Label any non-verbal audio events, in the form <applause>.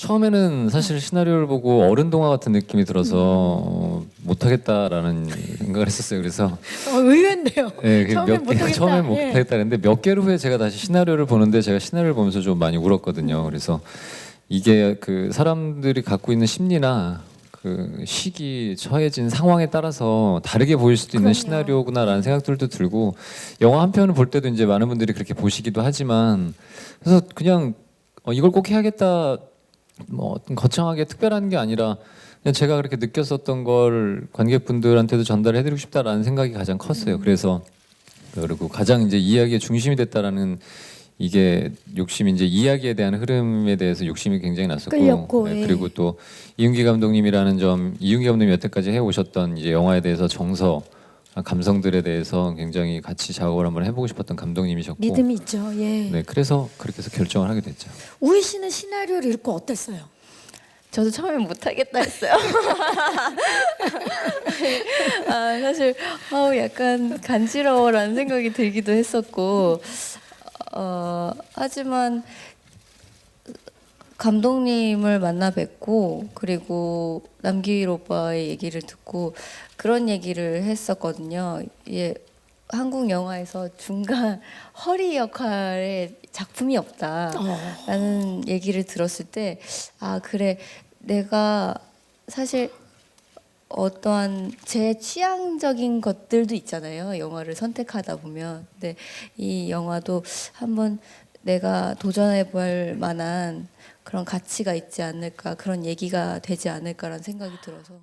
처음에는 사실 시나리오를 보고 어른 동화 같은 느낌이 들어서 어, 못하겠다라는 생각을 했었어요. 그래서 어, 의외인데요. 예, 그 처음엔 몇 개, 못하겠다. 처음에 예. 못하겠다 했는데 몇 개월 후에 제가 다시 시나리오를 보는데 제가 시나리오를 보면서 좀 많이 울었거든요. 그래서 이게 그 사람들이 갖고 있는 심리나 그 시기 처해진 상황에 따라서 다르게 보일 수도 있는 그럼요. 시나리오구나라는 생각들도 들고 영화 한 편을 볼 때도 이제 많은 분들이 그렇게 보시기도 하지만 그래서 그냥 어, 이걸 꼭 해야겠다 뭐 어떤 거창하게 특별한 게 아니라 그냥 제가 그렇게 느꼈었던 걸 관객분들한테도 전달해드리고 싶다라는 생각이 가장 컸어요. 그래서 그리고 가장 이제 이야기의 중심이 됐다라는 이게 욕심이 이제 이야기에 대한 흐름에 대해서 욕심이 굉장히 났었고 끌렸고, 네, 예. 그리고 또 이윤기 감독님이라는 점 이윤기 감독님이 여태까지 해 오셨던 이제 영화에 대해서 정서 감성들에 대해서 굉장히 같이 작업을 한번 해보고 싶었던 감독님이셨고 믿음이 있죠. 예. 네 그래서 그렇게 해서 결정을 하게 됐죠. 우희 씨는 시나리오를 읽고 어땠어요? 저도 처음에 못하겠다 했어요. <laughs> 아, 사실 아우 약간 간지러워라는 생각이 들기도 했었고 어, 하지만 감독님을 만나 뵙고 그리고 남기일 오빠의 얘기를 듣고 그런 얘기를 했었거든요. 예, 한국 영화에서 중간 <laughs> 허리 역할의 작품이 없다. 어. 라는 얘기를 들었을 때 아 그래 내가 사실 어떠한 제 취향적인 것들도 있잖아요 영화를 선택하다 보면 근데 이 영화도 한번 내가 도전해 볼 만한 그런 가치가 있지 않을까 그런 얘기가 되지 않을까라는 생각이 들어서